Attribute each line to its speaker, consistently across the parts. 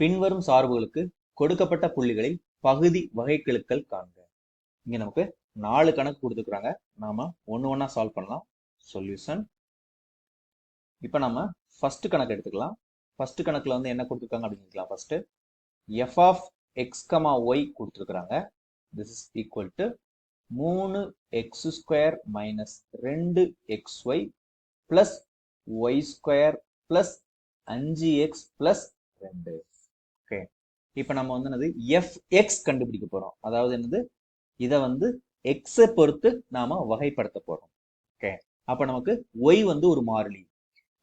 Speaker 1: பின்வரும் சார்புகளுக்கு கொடுக்கப்பட்ட புள்ளிகளில் பகுதி வகைக்கெழுக்கள் காண்க. இங்க நமக்கு நாலு கணக்கு கொடுத்துக்கிறாங்க நாம ஒன்று ஒன்றா சால்வ் பண்ணலாம். சொல்யூஷன் இப்போ நம்ம ஃபர்ஸ்ட் கணக்கு எடுத்துக்கலாம். ஃபர்ஸ்ட் கணக்குல வந்து என்ன கொடுத்துருக்காங்க அப்படின்னு first F of X comma Y கொடுத்துருக்குறாங்க. திஸ் இஸ் ஈக்குவல் டு மூணு எக்ஸ் ஸ்கொயர் மைனஸ் ரெண்டு X Y plus Y square plus அஞ்சு எக்ஸ் பிளஸ் ரெண்டு. இப்போ நம்ம வந்து என்னது? எஃப் எக்ஸ் கண்டுபிடிக்க போகிறோம் அதாவது என்னது? இதை வந்து எக்ஸை பொறுத்து நாம் வகைப்படுத்த போகிறோம் ஓகே அப்போ நமக்கு ஒய் வந்து ஒரு மாறிலி.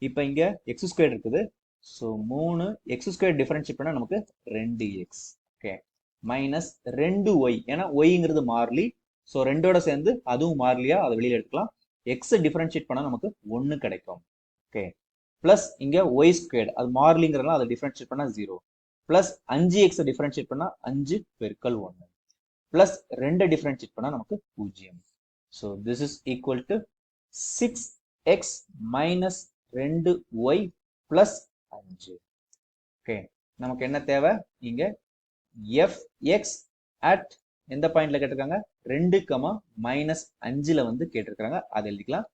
Speaker 1: இப்போ இங்கே எக்ஸ் ஸ்கொயர் இருக்குது. ஸோ மூணு எக்ஸ் ஸ்கொயர் டிஃபரன்ஷியேட் பண்ணால் நமக்கு ரெண்டு எக்ஸ் ஓகே மைனஸ் ரெண்டு ஒய் ஏன்னா ஒய்ங்கிறது மாறிலி. ஸோ ரெண்டோட சேர்ந்து அதுவும் மாறிலியா? அதை வெளியில் எடுத்துக்கலாம். எக்ஸை டிஃபரன்ஷியேட் பண்ணால் நமக்கு ஒன்று கிடைக்கும். ஓகே ப்ளஸ் இங்கே ஒய் ஸ்கொயர்டு அது மாறிலிங்கிறதுலாம் அதை டிஃபரன்ஷியேட் பண்ணால் ஜீரோ ப்ளஸ் அஞ்சு எக்ஸ் டிஃபரன்ஷியேட் பண்ணால் அஞ்சு பெருக்கல் ஒன்று ப்ளஸ் ரெண்டு டிஃபரன்ஷியேட் பண்ணால் நமக்கு பூஜ்ஜியம். So this is equal to six X minus ரெண்டு ஒய் ப்ளஸ் அஞ்சு. ஓகே நமக்கு என்ன தேவை? இங்க எஃப் எக்ஸ் அட் எந்த பாயிண்ட்ல கேட்டிருக்காங்க? ரெண்டு கமா மைனஸ் அஞ்சுல வந்து கேட்டிருக்காங்க. அதை எழுதிக்கலாம்.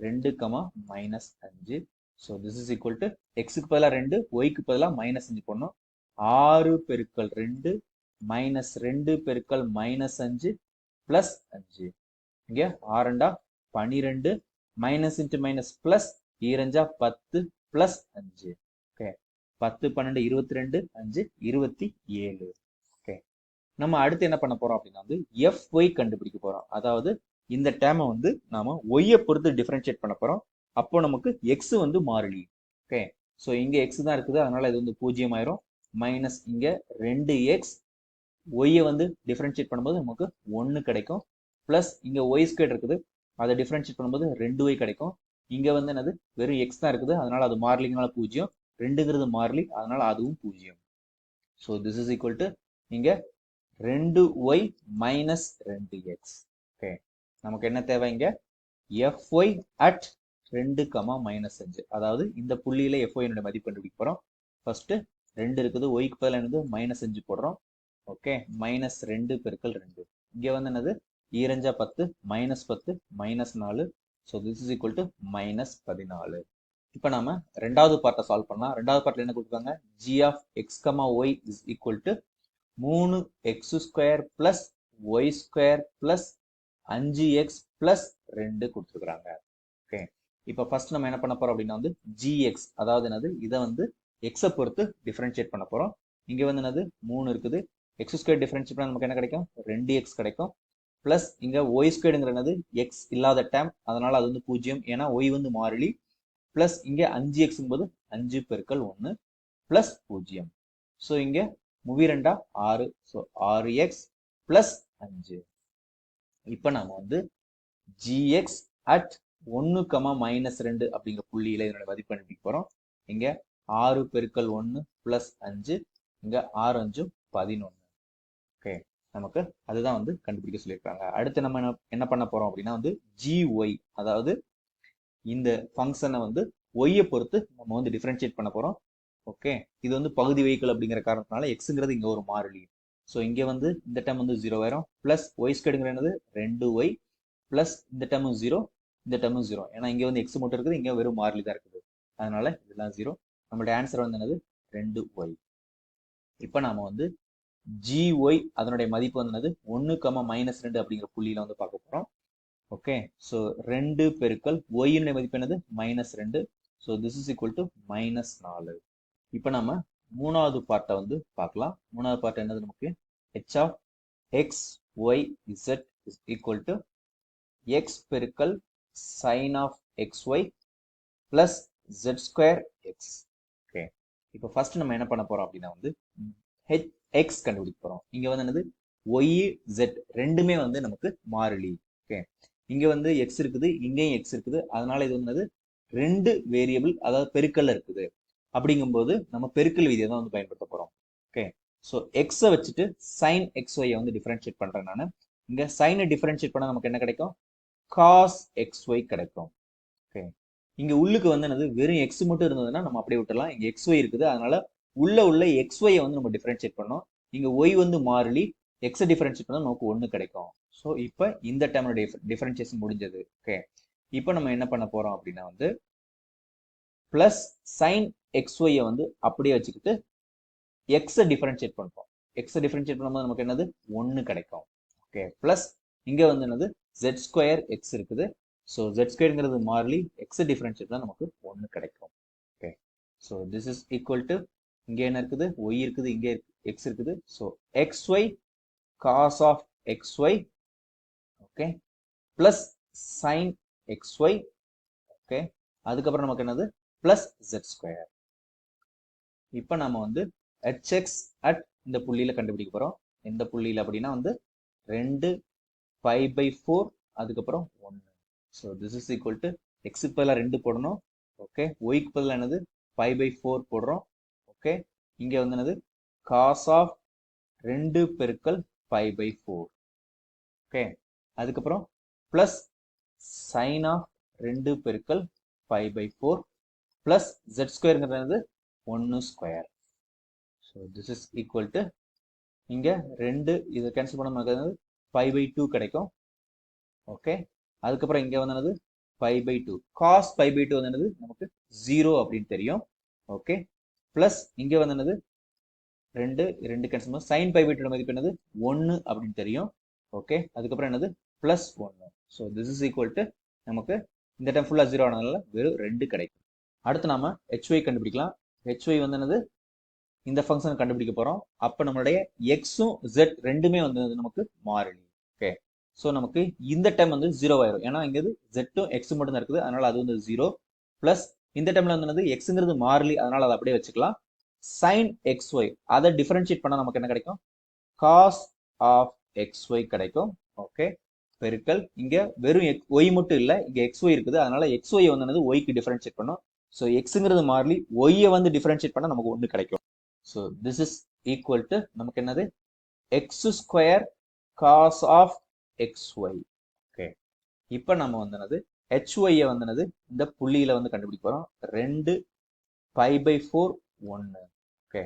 Speaker 1: ரெண்டு கமா மைனஸ் அஞ்சு. So this is equal to எக்ஸுக்கு பதிலாக ரெண்டு ஒய்க்கு பதிலாக மைனஸ் அஞ்சு போடணும். ஆறு பெருக்கல் ரெண்டு மைனஸ் ரெண்டு பெருக்கல் மைனஸ் அஞ்சு பிளஸ் அஞ்சு. இங்கே ஆறண்டா பனிரெண்டு மைனஸ் இன்ட்டு மைனஸ் பிளஸ் ஈரஞ்சா பத்து பிளஸ் அஞ்சு. ஓகே பத்து பன்னெண்டு இருபத்தி ரெண்டு அஞ்சு இருபத்தி ஏழு. ஓகே நம்ம அடுத்து என்ன பண்ண போறோம் அப்படின்னா வந்து எஃப் ஒய் கண்டுபிடிக்க போறோம். அதாவது இந்த டேமை வந்து நாம ஒய்யை பொறுத்து டிஃபரன்ஷியேட் பண்ண போறோம். அப்போ நமக்கு எக்ஸ் வந்து மாறிலி. ஓகே ஸோ இங்கே எக்ஸ் தான் இருக்குது. அதனால இது வந்து பூஜ்ஜியம் ஆயிரும் மைனஸ் இங்க ரெண்டு எக்ஸ் ஒய்யை வந்து டிஃப்ரென்ஷியேட் பண்ணும்போது நமக்கு ஒன்று கிடைக்கும். ப்ளஸ் இங்க ஒய் ஸ்கொயர் இருக்குது. அதை டிஃப்ரென்ஷியேட் பண்ணும்போது ரெண்டு ஒய் கிடைக்கும். இங்க வந்து என்னது? வெறும் எக்ஸ் தான் இருக்குது. அதனால அது மார்லிங்னால பூஜ்ஜியம். ரெண்டுங்கிறது மார்லி அதனால அதுவும் பூஜ்ஜியம். So this is equal to இங்க ரெண்டு ஒய் மைனஸ் ரெண்டு எக்ஸ் ஓகே நமக்கு என்ன தேவை இங்க? எஃப் ஒய் அட் ரெண்டு கமா மைனஸ் அஞ்சு. அதாவது இந்த புள்ளியில எஃப் ஒய்னுடைய மதிப்பு கண்டுபிடிக்க போறோம். ஃபர்ஸ்ட் ரெண்டு இருக்குது. ஒய்க்கு பதில் என்னது? மைனஸ் அஞ்சு போடுறோம். ஓகே மைனஸ் ரெண்டு பெருக்கல் ரெண்டு. இங்கே வந்து என்னது? ஈரஞ்சா பத்து மைனஸ் பத்து மைனஸ் நாலு. So this is equal to minus பதினாலு. இப்போ நாம ரெண்டாவது பார்ட்டை சால்வ் பண்ணலாம். ரெண்டாவது பார்ட்டில் என்ன கொடுப்பாங்க G of X comma Y is equal to மூணு X square plus Y square plus அஞ்சு எக்ஸ் பிளஸ் ரெண்டு கொடுத்துருக்குறாங்க. ஓகே இப்போ ஃபர்ஸ்ட் நம்ம என்ன பண்ண போறோம் அப்படின்னா வந்து ஜிஎக்ஸ் அதாவது என்னது? இதை வந்து எக்ஸை பொறுத்து டிஃப்ரென்ஷியேட் பண்ண போகிறோம் இங்கே வந்து என்னது? மூணு இருக்குது. எக்ஸ் ஸ்கொயர் டிஃப்ரென்ஷியேட் பண்ணால் நமக்கு என்ன கிடைக்கும்? ரெண்டு எக்ஸ் கிடைக்கும். ப்ளஸ் இங்கே ஒய் ஸ்கொயர்ங்கிறது எக்ஸ் இல்லாத டேம் அதனால் அது வந்து பூஜ்ஜியம். ஏன்னா ஒய் வந்து மாறிலி. ப்ளஸ் இங்கே அஞ்சு எக்ஸும் போது அஞ்சு பெருக்கள் ஒன்று ப்ளஸ் பூஜ்ஜியம். ஸோ இங்கே முவி ரெண்டா? ஆறு. ஸோ ஆறு எக்ஸ் ப்ளஸ் அஞ்சு. இப்போ நாம வந்து ஜிஎக்ஸ் அட் ஒன்று கமா மைனஸ் ரெண்டு அப்படிங்கிற புள்ளியில் இதனுடைய மதிப்பு அனுப்பி போகிறோம் இங்கே ஆறு பெருக்கல் ஒன்று பிளஸ் அஞ்சு இங்கே ஆறு அஞ்சும் பதினொன்று ஓகே நமக்கு அதுதான் வந்து கண்டுபிடிக்க சொல்லியிருக்காங்க. அடுத்து நம்ம என்ன என்ன பண்ண போகிறோம் அப்படின்னா வந்து ஜிஒய் அதாவது இந்த ஃபங்க்ஷனை வந்து ஒய்யை பொறுத்து நம்ம வந்து டிஃப்ரென்ஷியேட் பண்ண போகிறோம் ஓகே இது வந்து பகுதி வெஹிக்கல் அப்படிங்கிற காரணத்தினால எக்ஸுங்கிறது இங்கே ஒரு மாறிலி. ஸோ இங்கே வந்து இந்த டைம் வந்து ஜீரோ ஆயிரும். ப்ளஸ் ஒய் ஸ்கேடுங்கிற என்னது? ரெண்டு ஒய் ப்ளஸ் இந்த டைமும் ஜீரோ இந்த டைமும் ஜீரோ ஏன்னா இங்கே வந்து எக்ஸ் மட்டும் இருக்குது இங்கே வெறும் மாறிலி தான் இருக்குது. அதனால இதெல்லாம் ஜீரோ நம்மளுடைய ஆன்சர் வந்து என்னது? ரெண்டு ஒய் இப்போ நாம் வந்து ஜிஒய் அதனுடைய மதிப்பு வந்து என்னது? ஒன்று கம மைனஸ் ரெண்டு அப்படிங்கிற புள்ளியில் வந்து பார்க்க போகிறோம் ஓகே ஸோ ரெண்டு பெருக்கல் ஒய்னுடைய மதிப்பு என்னது? மைனஸ் ரெண்டு. So this is equal to minus நாலு. இப்போ நம்ம மூணாவது பார்ட்டை வந்து பார்க்கலாம். மூணாவது பார்ட் என்னது நமக்கு? H of X Y Z is equal to X பெருக்கல் sine of X Y plus Z square X இப்போ ஃபர்ஸ்ட் நம்ம என்ன பண்ண போறோம் அப்படின்னா வந்து ஹெச் எக்ஸ் கண்டுபிடிக்க போறோம். இங்க வந்து என்னது? ஒய் ஜெட் ரெண்டுமே வந்து நமக்கு மாறிலி. ஓகே இங்க வந்து எக்ஸ் இருக்குது இங்கேயும் எக்ஸ் இருக்குது. அதனால இது வந்து ரெண்டு வேரியபிள் அதாவது பெருக்கல்ல இருக்குது. அப்படிங்கும்போது நம்ம பெருக்கல் விதியை தான் வந்து பயன்படுத்த போறோம். ஓகே ஸோ எக்ஸை வச்சுட்டு சைன் எக்ஸ் ஒய்யை வந்து டிஃபரன்ஷியேட் பண்றேன் நான். இங்க சைனை டிஃபரன்ஷியேட் பண்ணால் நமக்கு என்ன கிடைக்கும்? காஸ் எக்ஸ் ஒய் கிடைக்கும். ஓகே இங்கே உள்ளுக்கு வந்து என்னது? வெறும் எக்ஸ் மட்டும் இருந்ததுன்னா நம்ம அப்படியே விட்டுலாம் இங்கே எக்ஸ் ஒய் இருக்குது. அதனால உள்ள உள்ள எக்ஸ் ஒய்யை வந்து நம்ம டிஃபரன்ஷியேட் பண்ணோம் இங்கே ஒய் வந்து மாறிலி எக்ஸை டிஃபரன்ஷியேட் பண்ணால் நமக்கு ஒன்று கிடைக்கும். ஸோ இப்போ இந்த டைமோட டிஃபரன்ஷியேஷன் முடிஞ்சது. ஓகே இப்போ நம்ம என்ன பண்ண போகிறோம் அப்படின்னா வந்து ப்ளஸ் சைன் எக்ஸ் ஒய்யை வந்து அப்படியே வச்சுக்கிட்டு எக்ஸை டிஃபரன்ஷியேட் பண்ணுறோம் எக்ஸை டிஃபரன்ஷியேட் பண்ணும்போது நமக்கு என்னது? ஒன்று கிடைக்கும். ஓகே ப்ளஸ் இங்கே வந்து என்னது? ஜெட் ஸ்கொயர் எக்ஸ் இருக்குது. ஸோ ஜெட் ஸ்கொயருங்கிறது மாறிலி எக்ஸ் டிஃபரன்ஷியல் தான் நமக்கு ஒன்று கிடைக்கும். Okay so this is equal to இங்கே என்ன இருக்குது? ஒய் இருக்குது இங்கே எக்ஸ் இருக்குது. So X Y cos of X Y okay plus sine X Y okay அதுக்கப்புறம் நமக்கு என்னது? ப்ளஸ் ஜெட் ஸ்கொயர் இப்போ நம்ம வந்து ஹெச்எக்ஸ் அட் இந்த புள்ளியில் கண்டுபிடிக்க போகிறோம் எந்த புள்ளியில் அப்படின்னா வந்து ரெண்டு ஃபைவ் பை ஃபோர் அதுக்கப்புறம் ஒன்று so this is equal to எக்ஸுக்கு பதிலாக ரெண்டு போடணும். ஓகே ஒய்க்கு பதிலாக என்னது? பை பை ஃபோர் போடுறோம். ஓகே இங்கே வந்து என்னது? காஸ் ஆஃப் ரெண்டு பெருக்கல் ஃபைவ் பை ஃபோர் ஓகே அதுக்கப்புறம் ப்ளஸ் சைன் ஆஃப் ரெண்டு பெருக்கல் five pi four plus Z ஸ்கொயருங்கிறது ஒன்று square so this is equal to இங்கே ரெண்டு இதை கேன்சல் பண்ண ஃபைவ் பை டூ கிடைக்கும். ஓகே அதுக்கப்புறம் இங்கே வந்து என்னது? Five pi two cos pi pi two வந்து என்னது? நமக்கு ஜீரோ அப்படின்னு தெரியும். ஓகே ப்ளஸ் இங்கே வந்து என்னது? ரெண்டு ரெண்டு cancel sine pi pi two மதிப்பு என்னது? ஒன்று அப்படின்னு தெரியும். ஓகே அதுக்கப்புறம் என்னது? ப்ளஸ் ஒன்று so this is equal to நமக்கு இந்த டைம் ஃபுல்லாக ஜீரோ ஆனதுனால வெறும் ரெண்டு கிடைக்கும். அடுத்து நாம ஹெச்ஒய் கண்டுபிடிக்கலாம். ஹெச்ஒய் வந்து என்னது? இந்த ஃபங்க்ஷன் கண்டுபிடிக்க போகிறோம் அப்போ நம்மளுடைய எக்ஸும் ஜெட் ரெண்டுமே வந்து நமக்கு மாறிலி. ஸோ நமக்கு இந்த டைம் வந்து ஜீரோ ஆயிரும். ஏன்னா இங்கே ஜெட்டும் எக்ஸும் மட்டும் தான் இருக்குது. அதனால அது வந்து ஜீரோ ப்ளஸ் இந்த டைம்ல வந்து எக்ஸுங்கிறது மாறலி. அதனால அதை அப்படியே வச்சுக்கலாம். சைன் எக்ஸ் ஒய் அதை டிஃபரன்ஷியேட் பண்ணால் நமக்கு என்ன கிடைக்கும்? காஸ் ஆஃப் எக்ஸ் ஒய் கிடைக்கும். ஓகே பெருக்கல். இங்கே வெறும் ஒய் மட்டும் இல்லை. இங்கே எக்ஸ் ஒய் இருக்குது. அதனால எக்ஸ் ஒய் வந்து ஒய்க்கு டிஃபரன்ஷியேட் பண்ணும். ஸோ எக்ஸுங்கிறது மாறலி. ஒய்யை வந்து டிஃபரன்ஷியேட் பண்ணால் நமக்கு ஒன்று கிடைக்கும். So this is equal to நமக்கு என்னது? X square cos of X Y okay இப்போ நம்ம வந்து ஹெச்ஒய்யை வந்து இந்த புள்ளியில் வந்து கண்டுபிடிக்க போகிறோம் ரெண்டு பை பை ஃபோர் ஒன்று okay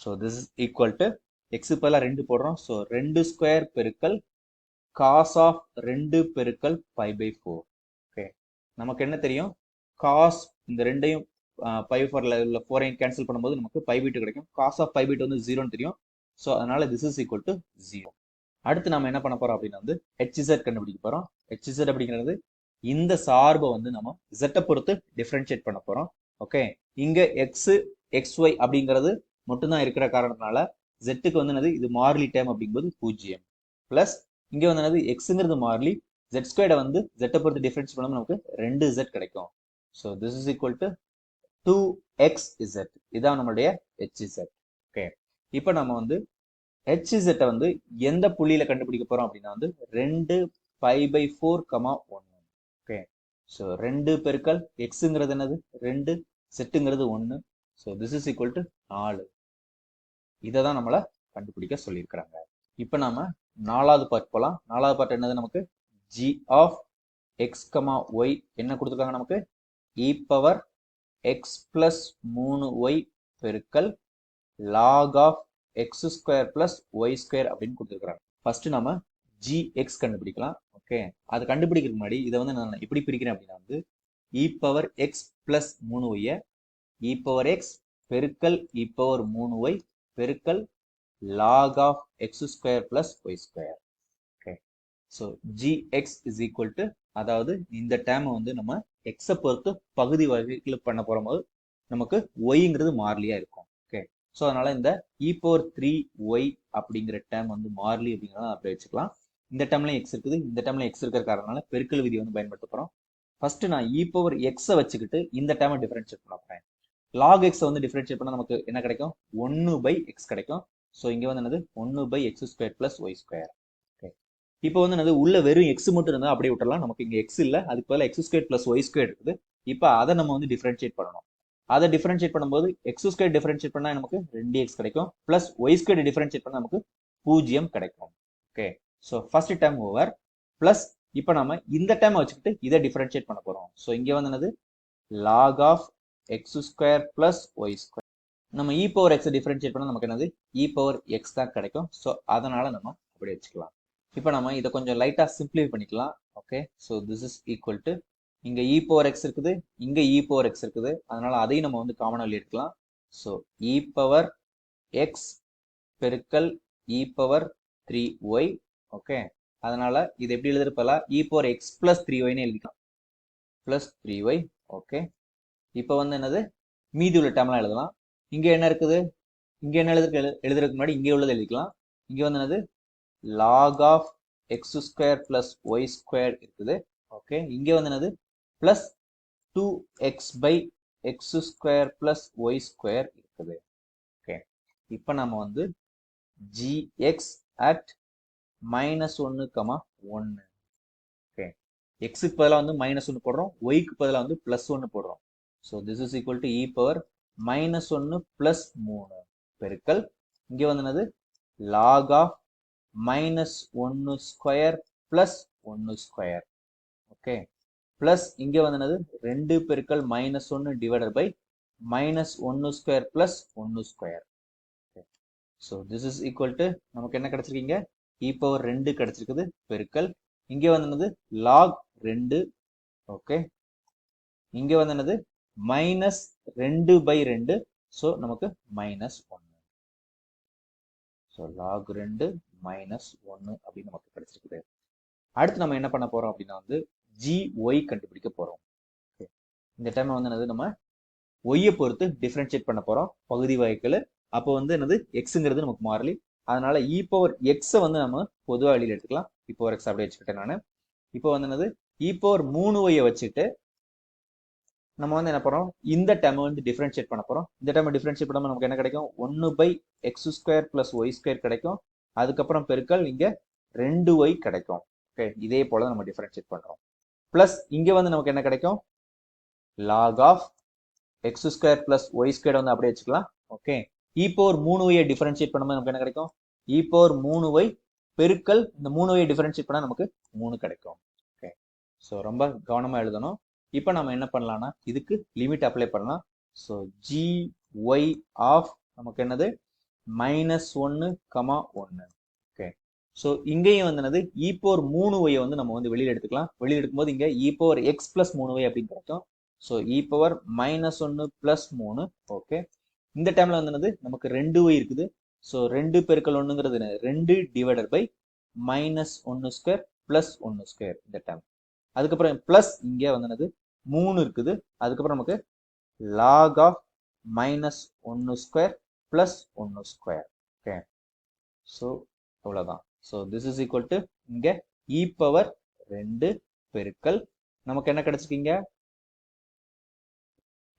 Speaker 1: so this is equal to X பதிலாக ரெண்டு போடுறோம். ஸோ ரெண்டு ஸ்கொயர் பெருக்கல் காஸ் ஆஃப் ரெண்டு பெருக்கல் பை பை ஃபோர் ஓகே நமக்கு என்ன தெரியும்? காஸ் இந்த ரெண்டையும் பை ஃபோரில் உள்ள ஃபோரையும் கேன்சல் பண்ணும்போது நமக்கு பை வீட்டு கிடைக்கும். காஸ் ஆஃப் பை பை வந்து ஜீரோன்னு தெரியும். ஸோ அதனால this is equal to zero அடுத்து நம்ம என்ன பண்ண போறோம் அப்படின்னா வந்து ஹெச்இசட் கண்டுபிடிக்க போறோம். ஹெச்இசட் அப்படிங்கிறது இந்த சார்பை வந்து நம்ம ஜெட்டை பொறுத்து டிஃப்ரென்ஷியேட் பண்ண போறோம். ஓகே இங்க எக்ஸ் எக்ஸ் ஒய் அப்படிங்கிறது மட்டும்தான் இருக்கிற காரணத்தினால ஜெட்டுக்கு வந்து என்னது? இது மார்லி டைம் அப்படிங்கும்போது பூஜ்ஜியம். பிளஸ் இங்க வந்து என்னது? எக்ஸுங்கிறது மார்லி ஜெட் ஸ்கொயர்டை வந்து ஜெட்டை பொறுத்து டிஃபரன்ஸ் பண்ணும்போது நமக்கு ரெண்டு இசட் கிடைக்கும். So this is equal to two X Z இதான் நம்மளுடைய ஹெச் இசட் ஓகே இப்போ நம்ம வந்து ஹெச்இசட்டை வந்து எந்த புள்ளியில கண்டுபிடிக்க போறோம் அப்படின்னா வந்து ரெண்டு பை பை ஃபோர் கமா ஒன்று ஓகே ஸோ ரெண்டு பெருக்கல் எக்ஸுங்கிறது என்னது? ரெண்டு செட்டுங்கிறது ஒன்று so this is equal to நாலு. இதை தான் நம்மளை கண்டுபிடிக்க சொல்லியிருக்கிறாங்க. இப்போ நாம நாலாவது பார்ட் போகலாம் நாலாவது பார்ட் என்னது நமக்கு? G of X comma Y என்ன கொடுத்துருக்காங்க நமக்கு? இ பவர் எக்ஸ் பிளஸ் மூணு ஒய் பெருக்கல் log of X square plus Y square அப்படின்னு கொடுத்துருக்குறாங்க. ஃபர்ஸ்ட் நம்ம ஜி எக்ஸ் கண்டுபிடிக்கலாம். ஓகே அது கண்டுபிடிக்கிறதுக்கு முன்னாடி இதை வந்து நான் எப்படி பிரிக்கிறேன் அப்படின்னா வந்து இ பவர் எக்ஸ் பிளஸ் மூணு ஒய்யை இ பவர் எக்ஸ் பெருக்கல் e இ பவர் மூணு ஒய் பெருக்கல் log of X square plus Y square okay so G X is equal to அதாவது இந்த டேமை வந்து நம்ம எக்ஸை பொறுத்து பகுதி வகைகள் பண்ண போகிற போது நமக்கு ஒய்ங்கிறது மாறிலியா இருக்கும். ஸோ அதனால இந்த இ போர் த்ரீ ஒய் அப்படிங்கிற டேம் வந்து மார்லி அப்படிங்கிறத அப்படி வச்சுக்கலாம். இந்த டேம்ல எக்ஸ் இருக்குது. இந்த டேம்ல எக்ஸ் இருக்கிற காரணனால பெருக்கல் விதி வந்து பயன்படுத்த போகிறோம் ஃபர்ஸ்ட் நான் இ பவர் எக்ஸை வச்சுக்கிட்டு இந்த டேமை டிஃபரன்ஷியேட் பண்ண போகிறேன் லாக் எக்ஸை வந்து டிஃபரன்ஷியேட் பண்ணால் நமக்கு என்ன கிடைக்கும்? ஒன்று பை எக்ஸ் கிடைக்கும். ஸோ இங்கே வந்து என்னது? ஒன்று by X square plus Y square okay இப்போ வந்து என்னது? உள்ள வெறும் எக்ஸ் மட்டும் இருந்தால் அப்படியே விட்டுறலாம். நமக்கு இங்கே எக்ஸ் இல்லை. அதுக்கு பதிலாக X square plus Y square இருக்குது. இப்போ அதை நம்ம வந்து டிஃபரன்ஷியேட் பண்ணணும். அதை டிஃபரன்ஷியேட் பண்ணும்போது எக்ஸ் ஸ்கொயர் டிஃபரன்ஷியேட் பண்ணால் நமக்கு ரெண்டு எக்ஸ் கிடைக்கும். பிளஸ் ஒய் ஸ்கொயர் டிஃபரன்ஷியேட் பண்ணால் நமக்கு பூஜ்ஜியம் கிடைக்கும். Okay so first time over plus இப்போ நம்ம இந்த டைம் வச்சுக்கிட்டு இதை டிஃபரன்ஷியேட் பண்ண போகிறோம் ஸோ இங்கே வந்து என்னது? Log of x square plus y square நம்ம இ பவர் எக்ஸ் டிஃபரன்ஷியேட் பண்ணால் நமக்கு என்னது? இ பவர் எக்ஸ் தான் கிடைக்கும். ஸோ அதனால் நம்ம அப்படி வச்சுக்கலாம். இப்போ நம்ம இதை கொஞ்சம் லைட்டாக சிம்பிளிஃபை பண்ணிக்கலாம். Okay so this is equal to இங்கே இ பவர் எக்ஸ் இருக்குது இங்கே இ பவர் எக்ஸ் இருக்குது. அதனால அதையும் நம்ம வந்து காமனாக வெளியெடுக்கலாம் ஸோ இ பவர் எக்ஸ் பெருக்கல் e power three y okay அதனால இது எப்படி எழுதுறப்பல e power x plus three ஒய்னு எழுதிக்கலாம். பிளஸ் த்ரீ ஒய் ஓகே இப்போ வந்து என்னது? மீதி உள்ள டேம்லாம் எழுதலாம். இங்க என்ன இருக்குது? இங்க என்ன எழுதுக்கு எழுதுறதுக்கு முன்னாடி இங்கே உள்ளது எழுதிக்கலாம். இங்க வந்து என்னது? Log of x square plus y square இருக்குது. ஓகே இங்க வந்து என்னது? Plus two x by x square plus y square இருக்குது. ஓகே இப்போ நம்ம வந்து ஜிஎக்ஸ் அட் மைனஸ் ஒன்று கமா ஒன்று ஓகே எக்ஸுக்கு பதிலாக வந்து மைனஸ் ஒன்று போடுறோம். ஒய்க்கு பதிலாக வந்து ப்ளஸ் ஒன்று போடுறோம். So this is equal to e power minus ஒன்று ப்ளஸ் மூணு பெருக்கல். இங்கே வந்து என்னது? லாக் ஆஃப் மைனஸ் ஒன்று ஸ்கொயர் ப்ளஸ் ஒன்று ஸ்கொயர் ஓகே ப்ளஸ் இங்கே வந்து என்னது? ரெண்டு பெருக்கல் மைனஸ் ஒன்று டிவைடட் பை மைனஸ் ஒன்று ஸ்கொயர் ப்ளஸ் ஒன்று square so this is equal to நமக்கு என்ன கிடைச்சிருக்கீங்க? E இ பவர் ரெண்டு கிடைச்சிருக்குது பெருக்கல். இங்கே வந்து என்னது? லாக் ரெண்டு. ஓகே இங்கே வந்து என்னது? மைனஸ் ரெண்டு பை ரெண்டு. ஸோ நமக்கு மைனஸ் ஒன்று ஸோ லாக் ரெண்டு மைனஸ் ஒன்று அப்படின்னு நமக்கு கிடைச்சிருக்குது. அடுத்து நம்ம என்ன பண்ண போறோம் அப்படின்னா வந்து ஜி ஒய் கண்டுபிடிக்க போறோம். இந்த டைம் வந்து என்னது? நம்ம ஒய்யை பொறுத்து டிஃப்ரென்ஷியேட் பண்ண போறோம். பகுதி வகைகள் அப்போ வந்து என்னது? எக்ஸுங்கிறது நமக்கு மாறலி. அதனால இ பவர் எக்ஸை வந்து நம்ம பொதுவாக வெளியில் எடுத்துக்கலாம். இ பவர் எக்ஸ் அப்படியே வச்சுக்கிட்டேன் நான். இப்போ வந்து என்னது? E இ பவர் மூணு ஒய்யை வச்சுட்டு நம்ம வந்து என்ன பண்ணுறோம் இந்த டைம் வந்து டிஃபரன்ஷியேட் பண்ண போகிறோம் இந்த டைம் டிஃபரன்ஷியேட் பண்ணாமல் நமக்கு என்ன கிடைக்கும்? ஒன்று by x square plus y square கிடைக்கும். அதுக்கப்புறம் பெருக்கல் இங்கே ரெண்டு ஒய் கிடைக்கும். ஓகே இதே போல நம்ம டிஃபரன்ஷியேட் பண்ணுறோம் ப்ளஸ் இங்கே வந்து நமக்கு என்ன கிடைக்கும்? Log of x square plus y square வந்து அப்படியே வச்சுக்கலாம். ஓகே இ ஒரு மூணு ஒய்யை டிஃபரன்ஷியேட் பண்ணும்போது நமக்கு என்ன கிடைக்கும்? E இப்போ ஒரு மூணு ஒய் பெருக்கல் இந்த மூணு ஒய்யை டிஃபரன்ஷியேட் பண்ணால் நமக்கு மூணு கிடைக்கும். ஓகே ஸோ ரொம்ப கவனமாக எழுதணும். இப்போ நம்ம என்ன பண்ணலாம்னா இதுக்கு லிமிட் அப்ளை பண்ணலாம். ஸோ ஜி ஒய் ஆஃப் நமக்கு என்னது? மைனஸ் ஒன்று கமா ஒன்று ஸோ இங்கேயும் வந்து என்னது? E இ மூணு ஒய்யை வந்து நம்ம வந்து வெளியில் எடுத்துக்கலாம். வெளியில் எடுக்கும்போது இங்கே இ பவர் எக்ஸ் பிளஸ் மூணு ஒய் அப்படின்னு கிடைக்கும் ஸோ இ பவர் மைனஸ் ஒன்று பிளஸ் மூணு. ஓகே இந்த டைம்ல வந்துனது நமக்கு ரெண்டு ஒய் இருக்குது. ஸோ ரெண்டு பெருக்கள் ஒன்றுங்கிறது ரெண்டு டிவைடர் பை மைனஸ் ஒன்று ஸ்கொயர் பிளஸ் ஒன்று ஸ்கொயர் இந்த டைம் அதுக்கப்புறம் பிளஸ் இங்கே வந்துனது மூணு இருக்குது. அதுக்கப்புறம் நமக்கு லாக் ஆஃப் மைனஸ் ஒன்று ஸ்கொயர் பிளஸ் ஒன்று ஸ்கொயர் ஓகே ஸோ அவ்வளோதான் so this is equal to இங்கே இ பவர் ரெண்டு பெருக்கல். நமக்கு என்ன கிடைச்சிருக்கீங்க?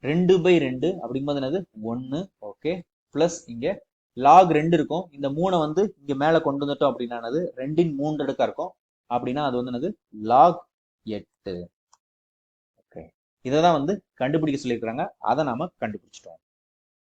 Speaker 1: ரெண்டு பை ரெண்டு அப்படிங்கும்போது என்னது? ஒன்று ஓகே ப்ளஸ் இங்கே லாக் ரெண்டு இருக்கும். இந்த மூணை வந்து இங்கே மேலே கொண்டு வந்துட்டோம் அப்படின்னா என்னது? ரெண்டின் மூன்று அடுக்கா இருக்கும். அப்படின்னா அது வந்து என்னது? லாக் எட்டு. ஓகே இதை தான் வந்து கண்டுபிடிக்க சொல்லியிருக்கிறாங்க. அதை நாம கண்டுபிடிச்சிட்டோம்.